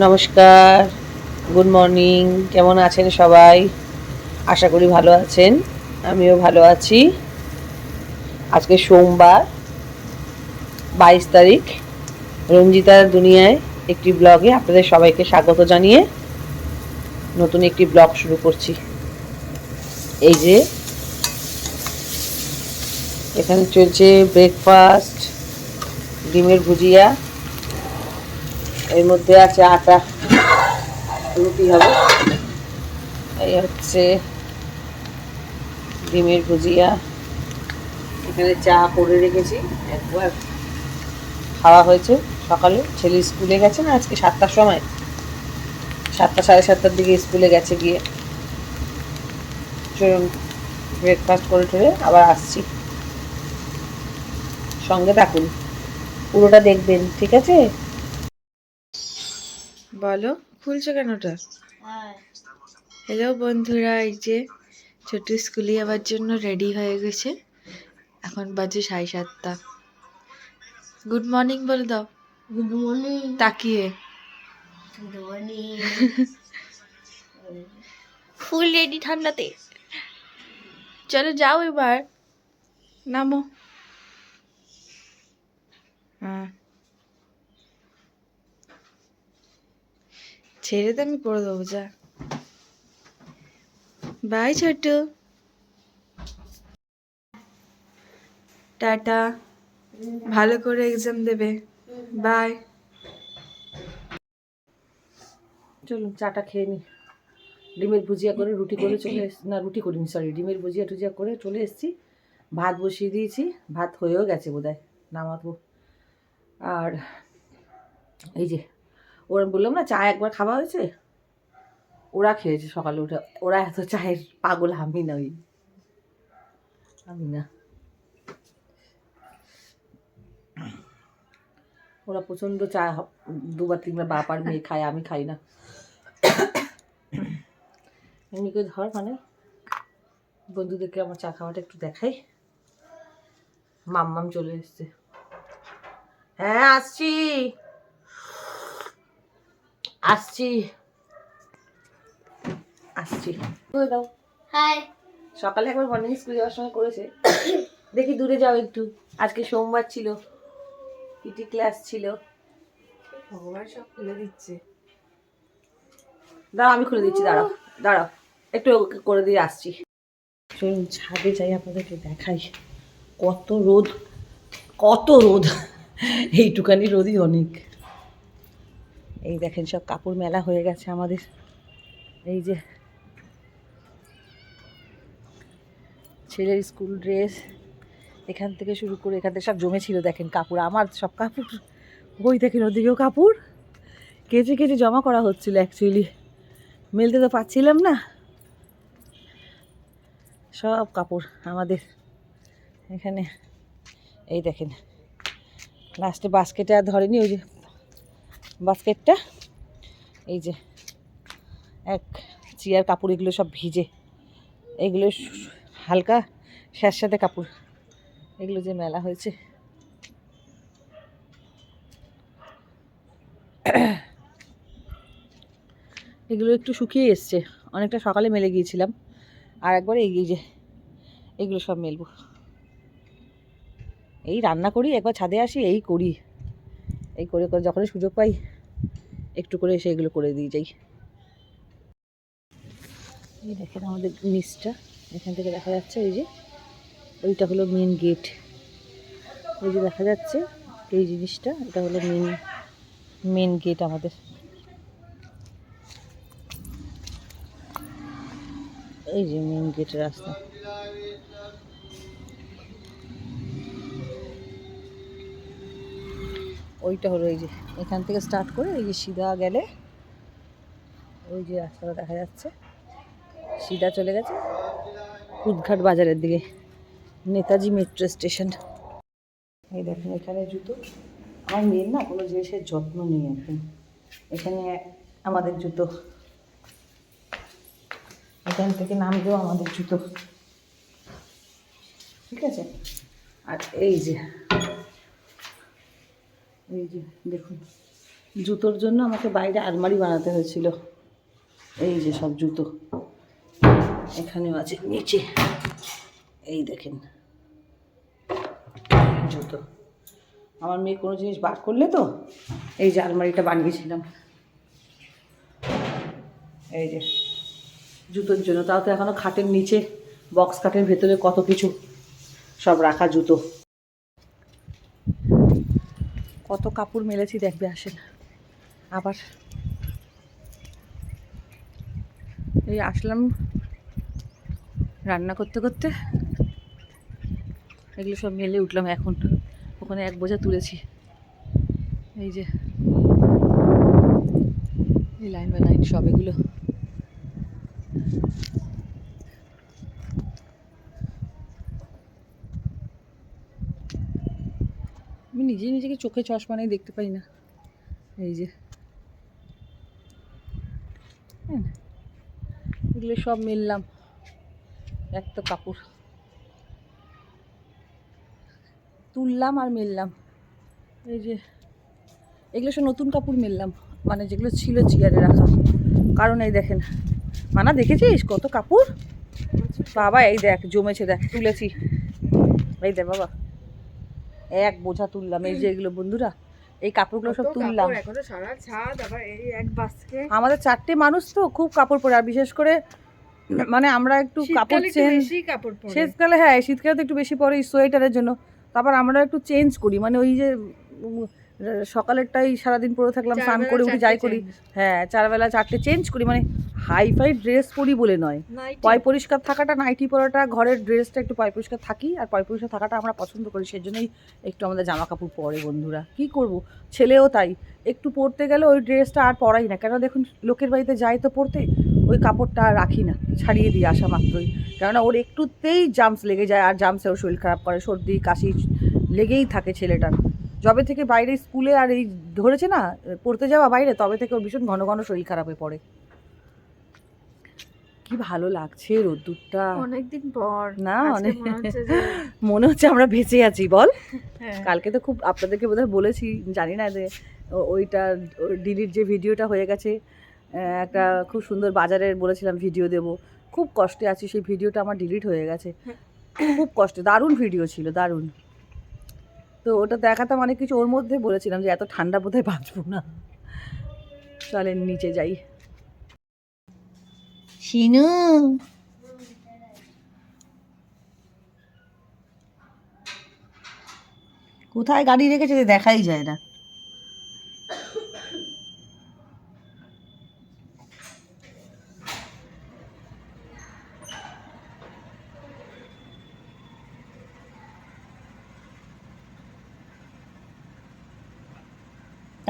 নমস্কার good morning কেমন আছেন সবাই? আশা করি ভালো আছেন, আমিও ভালো আছি। আজকে সোমবার, বাইশ তারিখ রঞ্জিতার দুনিয়ায় একটি ব্লগে আপনাদের সবাইকে স্বাগত জানিয়ে নতুন একটি ব্লগ শুরু করছি। এই যে, এখানে চলছে ব্রেকফাস্ট ডিমের ভুজিয়া এর মধ্যে আছে আটা, রুটি হবে। এই হচ্ছে ডিমের ভুজিয়া। এখানে চা করে রেখেছি। একবার খাওয়া হয়েছে সকালে। ছেলে স্কুলে গেছে না আজকে সাতটার সময়? সাতটা, সাড়ে সাতটার দিকে স্কুলে গেছে গিয়ে। চলুন ব্রেকফাস্ট করে টরে আবার আসছি। সঙ্গে থাকুন। পুরোটা দেখবেন, ঠিক আছে? বলো খুলছো কেন ওটা? হ্যালো বন্ধুরা এই যে ছোট স্কুলে যাওয়ার জন্য রেডি হয়ে গেছে। এখন বাজে সাড়ে সাতটা। গুড মর্নিং বলে দাও। গুড মর্নিং তাকিয়ে। ফুল রেডি ঠান্ডাতে। চলো যাও এবার। নামো। হ্যাঁ। ছেড়ে তো আমি করে দেবো, যা। বাই ছোট্ট। টাটা। ভালো করে এক্সাম দেবে। বাই চলুন, চাটা খেয়ে নি। ডিমের ভুজিয়া করে রুটি করে চলে না, রুটি করিনি সরি ডিমের ভুজিয়া টুজিয়া করে চলে এসেছি। ভাত বসিয়ে দিয়েছি। ভাত হয়েও গেছে বোধহয়, নামাবো। আর এই যে ওরা বললাম, না, চা একবার খাওয়া হয়েছে? ওরা খেয়েছে সকালে উঠে। ওরা এত চায়ের পাগল, আমি নই। আমি না। ওরা প্রচণ্ড চা দুবার, তিনবার বাপ আর মেয়ে খায়, আমি খাই না। এমনি করে ধর মানে। বন্ধুদেরকে আমার চা খাওয়াটা একটু দেখাই। মাম্মাম চলে এসছে। হ্যাঁ আসছি। আসছি। আসছি। করে দাও হাই সকালে একবার মর্নিং স্কুল যাওয়ার সময় করেছে। দেখি দূরে যাও একটু। আজকে সোমবার ছিল। পিটি ক্লাস ছিল। ভগবান সব খুলে দিচ্ছে। দাঁড়াও আমি খুলে দিচ্ছি দাঁড়াও দাঁড়াও। একটু ওকে করে দিয়ে আসছি। চলুন ছাদে যাই আপনাদেরকে দেখাই। কত রোদ কত রোদ। এইটুকানি রোদই অনেক। এই দেখেন সব কাপড় মেলা হয়ে গেছে আমাদের। এই যে ছেলের স্কুল ড্রেস, এখান থেকে শুরু করে এখান থেকে সব জমে ছিল দেখেন কাপড়। আমার সব কাপড় বই দেখেন ওদিকেও কাপড়। কেচে কেচে জমা করা হচ্ছিল অ্যাকচুয়ালি মেলতে তো পাচ্ছিলাম না। সব কাপড় আমাদের এখানে। এই দেখেন লাস্টে বাস্কেটে আর ধরেনি, ওই যে বাস্কেটটা। এই যে এক চিয়ার, কাপড়, এগুলো সব ভিজে। এগুলো হালকা স্যাঁতস্যাঁতে কাপড়। এগুলো যে মেলা হয়েছে। এগুলো একটু শুকিয়ে এসছে। অনেকটা সকালে মেলে গিয়েছিলাম। আর একবার এই যে, এগুলো সব মেলবো। এই রান্না করি, একবার ছাদে আসি, এই করি। এই করে করে যখনই সুযোগ পাই, একটু করে এসে এগুলো করে দিয়ে যাই। এই দেখেন আমাদের নিচটা, এখান থেকে দেখা যাচ্ছে এই যে, ওইটা হলো মেন গেট ওই যে দেখা যাচ্ছে এই জিনিসটা, এটা হলো মেন মেন গেট আমাদের। এই যে মেন গেটের রাস্তা। ওইটা হলো এই যে, এখান থেকে স্টার্ট করে এই যে সিধা গেলে ওই যে রাস্তাটা দেখা যাচ্ছে। সিধা চলে গেছে কুদঘাট বাজারের দিকে, নেতাজি মেট্রো স্টেশন এই দেখেন, এখানে জুতো। আমার মেয়ের না কোনো জিনিসের যত্ন নেই এখন। এখানে আমাদের জুতো। এখান থেকে নামলেও আমাদের জুতো। ঠিক আছে? আর এই যে এই যে, দেখুন। জুতোর জন্য আমাকে বাইরে আলমারি বানাতে হয়েছিল। এই যে সব জুতো। এখানেও আছে, নিচে। এই দেখেন। জুতো। আমার মেয়ে কোনো জিনিস বার করলে তো এই যে আলমারিটা বানিয়েছিলাম। এই যে, জুতোর জন্য। তাও তো এখনও খাটের নিচে, বক্স খাটের ভেতরে কত কিছু সব রাখা জুতো। কত কাপড় মেলেছি দেখবে আসেন আবার এই আসলাম রান্না করতে করতে। এগুলো সব মেলে উঠলাম এখন। ওখানে এক বোঝা তুলেছি। এই যে এই লাইন বাই লাইন সব এগুলো। আমি নিজেই নিজেকে চোখে চশমা নেই দেখতে পাই না। এই যে। হ্যাঁ, এগুলো সব মিললাম। এক তো কাপড়। তুললাম আর মিললাম। এই যে এগুলো সব নতুন কাপড় মিললাম। মানে যেগুলো ছিল চেয়ারে রাখা। কারণ এই দেখেন মানা দেখেছিস কত কাপড়? বাবা এই দেখ জমেছে দেখ তুলেছি। এই দেখ বাবা। এক বোঝা তুললাম এই যে এগুলো বন্ধুরা এই কাপড়গুলো সব তুললাম। আমাদের চারটে মানুষ তো খুব কাপড় পরে আর বিশেষ করে মানে আমরা একটু কাপড় শীতকালে চেঞ্জ শীতকালে হ্যাঁ শীতকালে তো একটু বেশি পরে সোয়েটারের জন্য। তারপর আমরা একটু চেঞ্জ করি মানে ওই যে সকালেরটাই সারাদিন পরে থাকলাম স্নান করে উঠে যাই করি। হ্যাঁ চারবেলা চারটে চেঞ্জ করি মানে হাই ফাই ড্রেস পরি বলে নয়। পয় পরিষ্কার থাকাটা নাইটি পরাটা ঘরের ড্রেসটা একটু পয় পরিষ্কার থাকি আর পয় পরিষ্কার থাকাটা আমরা পছন্দ করি সেজন্যই একটু আমাদের জামা কাপড় পরে বন্ধুরা। কি করব? ছেলেও তাই। একটু পরতে গেলে ওই ড্রেসটা আর পরাই না। কেন দেখুন লোকের বাড়িতে যাই তো পরতে ওই কাপড়টা আর রাখি না ছাড়িয়ে দিয়ে আসা মাত্রই। কেননা ওর একটুতেই জাম্পস লেগে যায় আর জাম্পসে ওর শরীর খারাপ করে সর্দি কাশি লেগেই থাকে ছেলেটার। যবে থেকে বাইরে স্কুলে আর এই ধরেছে না পড়তে যাওয়া বাইরে তবে থেকে ওর ভীষণ ঘন ঘন শরীর খারাপ হয়ে পড়ে। কি ভালো লাগছে রোদ্দুরটা। অনেকদিন পর। না, অনেক- মনে হচ্ছে আমরা বেঁচে আছি বল। হ্যাঁ, কালকে তো খুব আপনাদেরকে বোধহয় বলেছি জানি না যে ওইটা ডিলিট যে ভিডিওটা হয়ে গেছে একটা খুব সুন্দর বাজারের বলেছিলাম ভিডিও দেব। খুব কষ্টে আছি সেই ভিডিওটা আমার ডিলিট হয়ে গেছে। খুব কষ্টে দারুণ ভিডিও ছিল দারুণ। তো ওটা দেখাতাম অনেক কিছু। ওর মধ্যে বলেছিলাম যে, এত ঠান্ডা বোধহয় বাঁচবো না। চলেন নিচে যাই। শিনু। কোথায় গাড়ি রেখেছে দেখাই যায় না।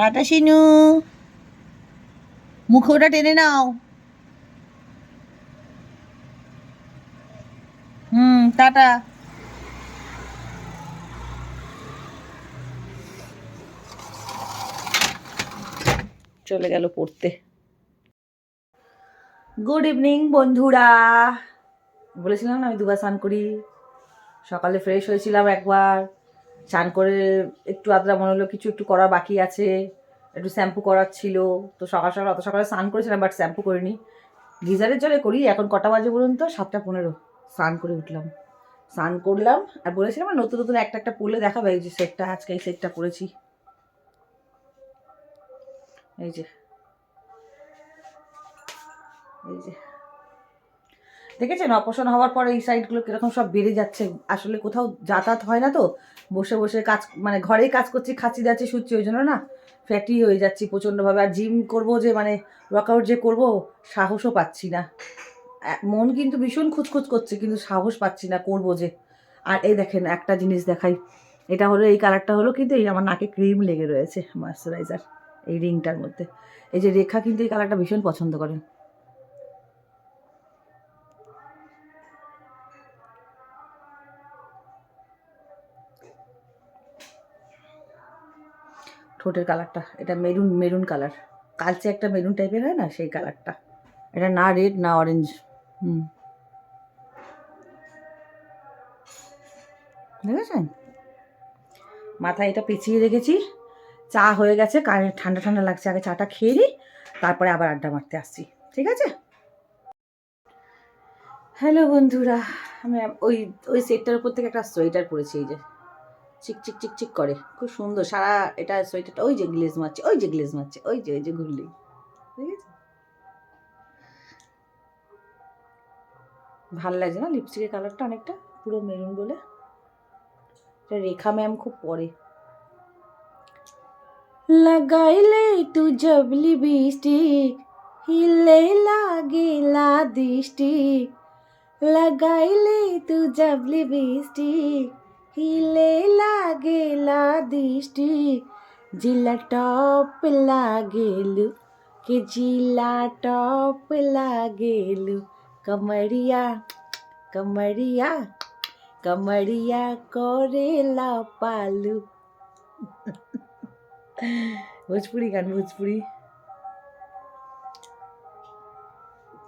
টাটা শিনু মুখে ওটা টেনে নাও। হুম, টাটা। চলে গেল পড়তে। গুড ইভিনিং বন্ধুরা। বলেছিলাম না আমি দুবার স্নান করি? সকালে ফ্রেশ হয়েছিলাম একবার। স্নান করে একটু আদ্রা মনে হলো, কিছু একটু করা বাকি আছে, একটু শ্যাম্পু করার ছিল। তো সকাল সকাল, অত সকালে স্নান করেছিলাম বাট শ্যাম্পু করিনি। গিজারের জলে করি, এখন কটা বাজে বলুন তো? সাতটা পনেরো। স্নান করে উঠলাম। স্নান করলাম আর বলেছিলাম না, নতুন নতুন একটা একটা পরলে দেখাবে, এই যে সেটটা, আজকে এই সেটটা পরেছি। এই যে। এই যে। দেখেছেন, অপারেশন হওয়ার পরে এই সাইডগুলো কীরকম সব বেড়ে যাচ্ছে। আসলে কোথাও যাতায়াত হয় না তো বসে বসে কাজ মানে ঘরেই কাজ করছি, খাচ্ছি যাচ্ছি শুচ্ছি, ওই জন্য না ফ্যাটি হয়ে যাচ্ছি প্রচণ্ডভাবে। আর জিম করব যে মানে ওয়ার্কআউট যে করব, সাহসও পাচ্ছি না। মন কিন্তু ভীষণ খুঁজখুচ করছে, কিন্তু সাহস পাচ্ছি না করব যে। আর এই দেখেন, একটা জিনিস দেখাই। এটা হলো, এই কালারটা হলো কিন্তু এই আমার নাকে ক্রিম লেগে রয়েছে ময়শ্চারাইজার এই রিংটার মধ্যে। এই যে রেখা কিন্তু এই কালারটা ভীষণ পছন্দ করেন ঠোঁটের কালারটা এটা মেরুন মেরুন কালার কালচে একটা মেরুন টাইপের হয় না, সেই কালারটা এটা না রেড না অরেঞ্জ হুম। দেখেছেন? মাথায় এটা পেঁচিয়ে রেখেছি। চা হয়ে গেছে, কারে- ঠান্ডা ঠান্ডা লাগছে, আগে চাটা খেয়ে নিই তারপরে আবার আড্ডা মারতে আসছি। ঠিক আছে? হ্যালো বন্ধুরা, আমি ওই ওই সেটটার উপর থেকে একটা সোয়েটার পরেছি, এই যে। চিক চিক চিক চিক করে। খুব সুন্দর। সারা এটা সোয়েটারটা ওই যে গ্লেজ মারছে, ওই যে গ্লেজ মারছে, ওই যে ওই যে ঘুরলি ভালো লাগছে না? লিপস্টিকের কালারটা অনেকটা পুরো মেরুন বলে? রেখা ম্যাম খুব পরে। লাগাইলে তু জবলি বিস্টিক হিলে লাগেলা দিস্টিক লাগাইলে তু জবলি হিলে লাগেলা দৃষ্টি জিলা টপ লাগেলু কে জিলা টপ লাগেলু কমরিয়া কমরিয়া কমরিয়া করে লা পালু ভোজপুরি গান ভোজপুরি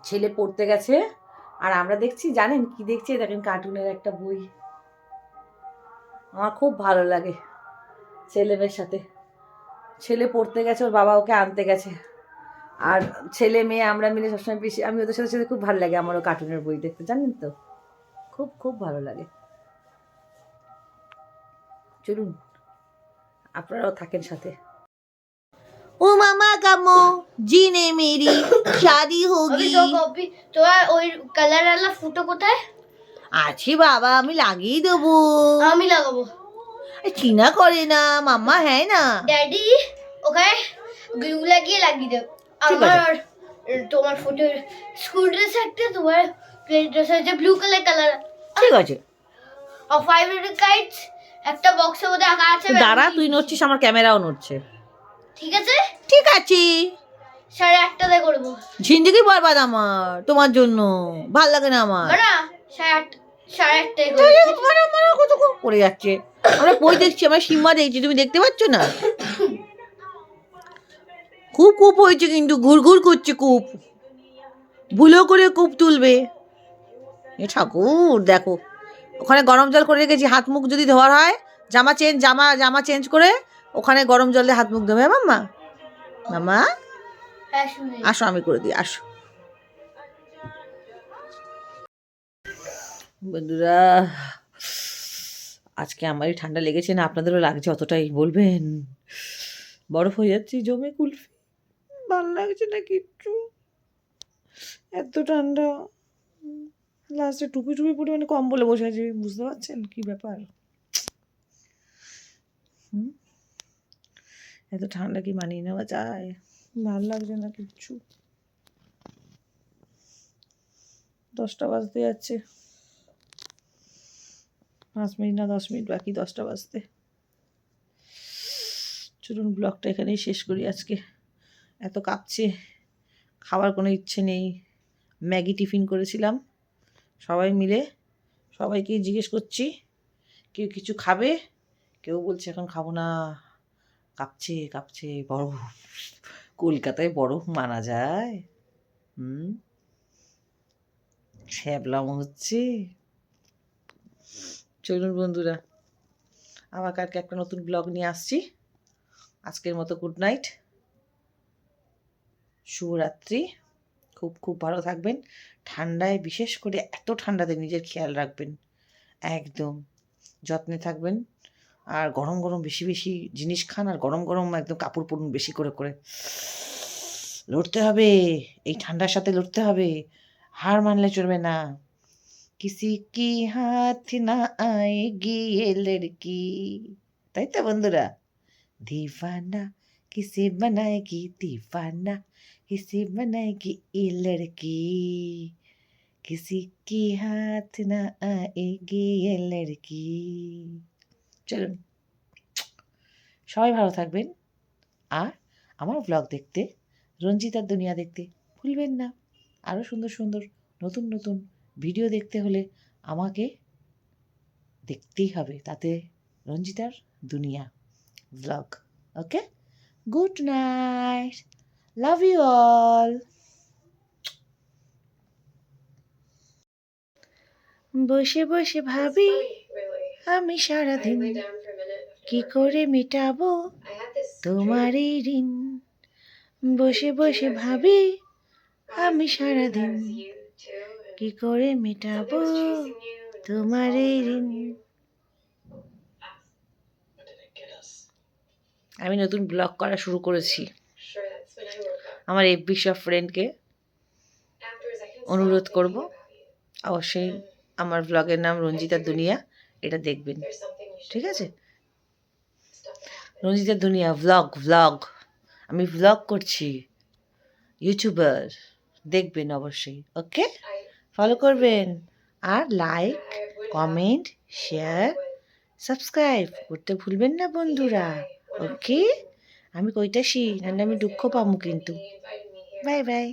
ছেলে পড়তে গেছে, আর আমরা দেখছি, জানেন কি দেখছি? দেখেন কার্টুনের একটা বই। আমার খুব ভালো লাগে ছেলে মেয়ের সাথে। ছেলে পড়তে গেছে ওর বাবা ওকে আনতে গেছে। আর ছেলে মেয়ে আমরা মিলে সবসময় বেশি আমি ওদের সাথে সাথে খুব ভালো লাগে আমারও কার্টুনের বই দেখতে জানেন তো? খুব খুব ভালো লাগে। চলুন আপনারাও থাকেন সাথে। ও মামা কামো জিনে মেরি শাদি হোগি। কপি তোমার ওই কালার वाला ফুটো কোথায়? আছে বাবা আমি লাগিয়ে দেবো। আমি লাগাবো। চিনা করে না মাম্মা হ্যাঁ না। ড্যাডি ওখানে গ্লু লাগিয়ে লাগিয়ে দেব আমার তোমার ফটো স্কুল ড্রেস একটা তোমার প্লে ড্রেস আছে ব্লু কালার কালার ঠিক আছে। আর ফাইভ হান্ড্রেড কাইটস একটা বক্সের মধ্যে আঁকা আছে। দাঁড়া তুই নড়ছিস আমার ক্যামেরাও নড়ছে। ঠিক আছে? ঠিক আছে। সাড়ে আটটাতে করব। জিন্দগি বরবাদ আমার তোমার জন্য। ভালো লাগে না আমার। না সাড়ে আট সাড়ে আটটায় কত যাচ্ছে। আমরা বই দেখছি আমরা সিম্মা দেখছি তুমি দেখতে পাচ্ছ না? খুব কূপ হয়েছে কিন্তু ঘুর ঘুর করছে কূপ। ভুলো করে কূপ তুলবে। এ ঠাকুর দেখো ওখানে গরম জল করে রেখেছি হাত মুখ যদি ধোয়ার হয় জামা চেঞ্জ জামা জামা চেঞ্জ করে ওখানে গরম জল দিয়ে হাত মুখ ধোবে মাম্মা? মাম্মা? হ্যাঁ আসো আমি করে দিই আসো। বন্ধুরা, আজকে আমারই ঠান্ডা লেগেছে না, আপনাদেরও লাগছে অতটাই, বলবেন? বরফ হয়ে যাচ্ছি, জমে কুলফি? ভালো লাগছে না কিচ্ছু? এত ঠান্ডা। লাস্টে টুপি টুপি পরে মানে কম বলে বসে আছি, বুঝতে পারছেন কি ব্যাপার? এত ঠান্ডা কি মানিয়ে নেওয়া যায়? ভালো লাগছে না কিচ্ছু? দশটা বাজতে যাচ্ছে। পাঁচ মিনিট না দশ মিনিট বাকি দশটা বাজতে। চলুন ব্লগটা এখানেই শেষ করি আজকে। এত কাঁপছে খাবার কোনো ইচ্ছে নেই। ম্যাগি টিফিন করেছিলাম। সবাই মিলে সবাইকে জিজ্ঞেস করছি, কেউ কিছু খাবে? কেউ বলছে, এখন খাব না। কাঁপছে কাঁপছে বরফ কলকাতায় বরফ মানা যায়। হুম? ছ্যাবলাম হচ্ছে। চলুন বন্ধুরা, আবার কালকে একটা নতুন ব্লগ নিয়ে আসছি। আজকের মতো গুড নাইট শুভরাত্রি। খুব খুব ভালো থাকবেন। ঠান্ডায় বিশেষ করে এত ঠান্ডাতে নিজের খেয়াল রাখবেন, একদম যত্নে থাকবেন। আর গরম গরম বেশি বেশি জিনিস খান, আর গরম গরম একদম কাপড় পরুন বেশি করে করে। লড়তে হবে, এই ঠান্ডার সাথে লড়তে হবে, হার মানলে চলবে না। কিসি কি হাত না আয়েগি এ লড়কি তাই তো বন্ধুরা দিওয়ানা কিসে বানায়গি দিওয়ানা কিসে বানায়গি এ লড়কি কিসি কি হাত না আয়েগি এ লড়কি চলুন সবাই ভালো থাকবেন। আর আমার ব্লগ দেখতে, রঞ্জিতার দুনিয়া দেখতে ভুলবেন না। আরও সুন্দর সুন্দর নতুন নতুন ভিডিও দেখতে হলে আমাকে দেখতেই হবে, তাতে রঞ্জিতার দুনিয়া blog okay good night love you all বসে বসে ভাবি, আমি সারাদিন কি করে মেটাবো তোমার এই ঋণ? বসে বসে ভাবি, আমি সারাদিন কি করে মেটাবো? তোমার এই ঋণ। আমি নতুন ব্লগ করা শুরু করেছি। আমার এফবি সব ফ্রেন্ডকে অনুরোধ করব, অবশ্যই আমার ব্লগের নাম রঞ্জিতা দুনিয়া, এটা দেখবেন। ঠিক আছে? রঞ্জিতা দুনিয়া ভ্লগ ভ্লগ আমি ভ্লগ করছি। ইউটিউবার দেখবেন অবশ্যই ওকে ফলো করবেন আর লাইক কমেন্ট শেয়ার সাবস্ক্রাইব করতে ভুলবেন না বন্ধুরা। ওকে আমি কইতাছি, নাহলে আমি দুঃখ পাবো কিন্তু। Bye bye